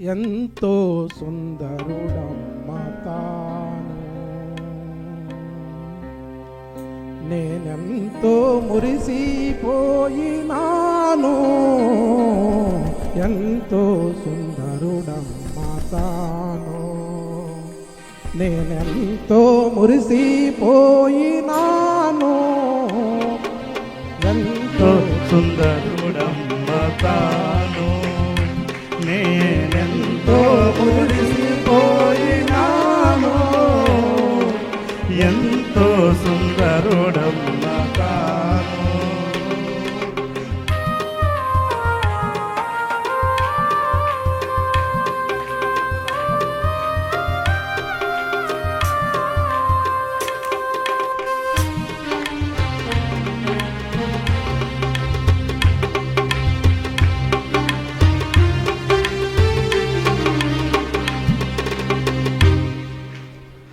ఎంతో సుందరుడమ్మ తాను. నేనెంతో మురిసిపోయినాను. ఎంతో సుందరుడమ్మ తాను. నేనెంతో మురిసిపోయినాను. ఎంతో సుందర సుందరుడమ్మ కాను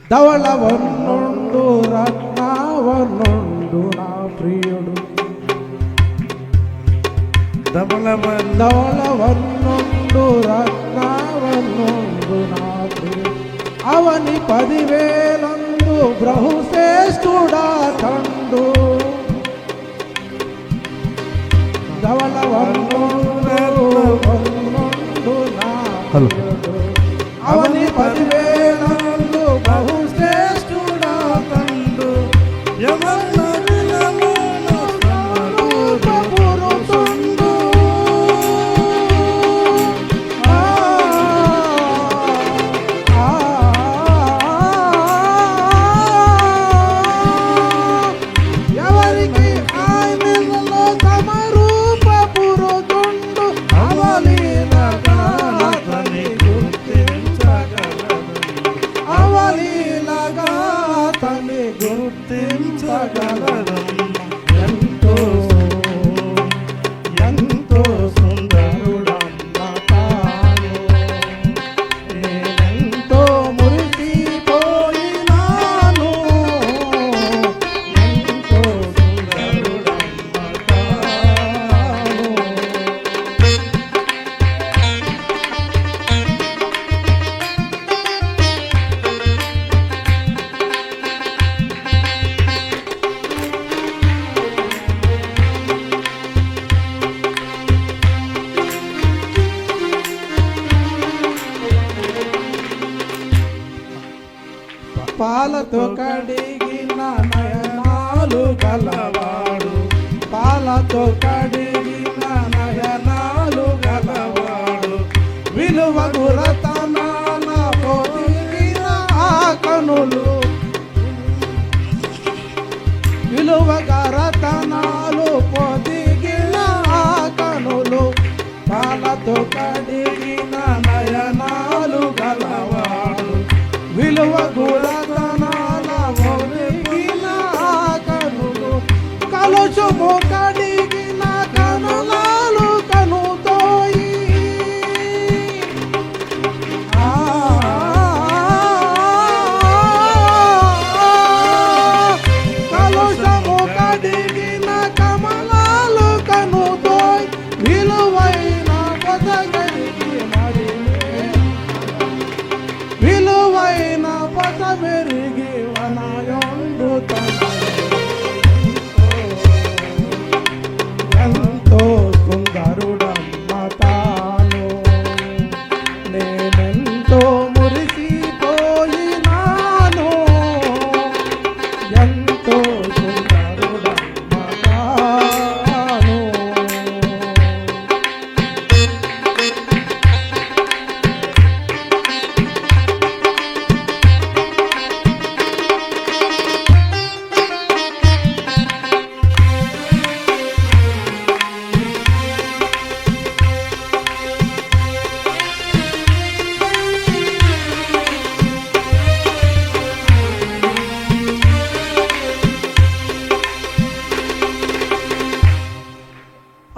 দাওয়ালা বন্য ప్రియుడు. దమలమందోళవన్నుండు రత్నవన్నుండు నా ప్రియుడు అవని పదివేలందు బ్రహుశ్రేష్ఠుడా కండు. హలో. అవని పదివేలు పాలతో కడిగిన నయనాలు గలవాడు. పాలతో కడిగి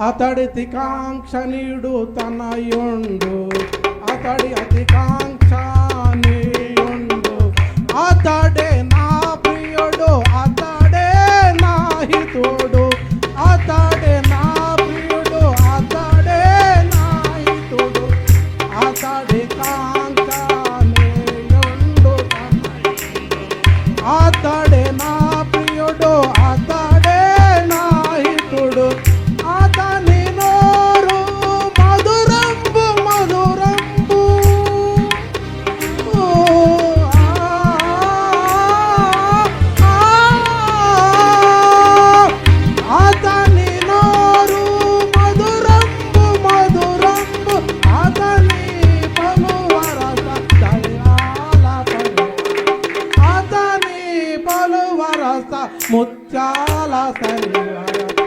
అతడి తికాంక్షణీయుడు తనయుండు. అతడి అతి ముత్యాల సరిగా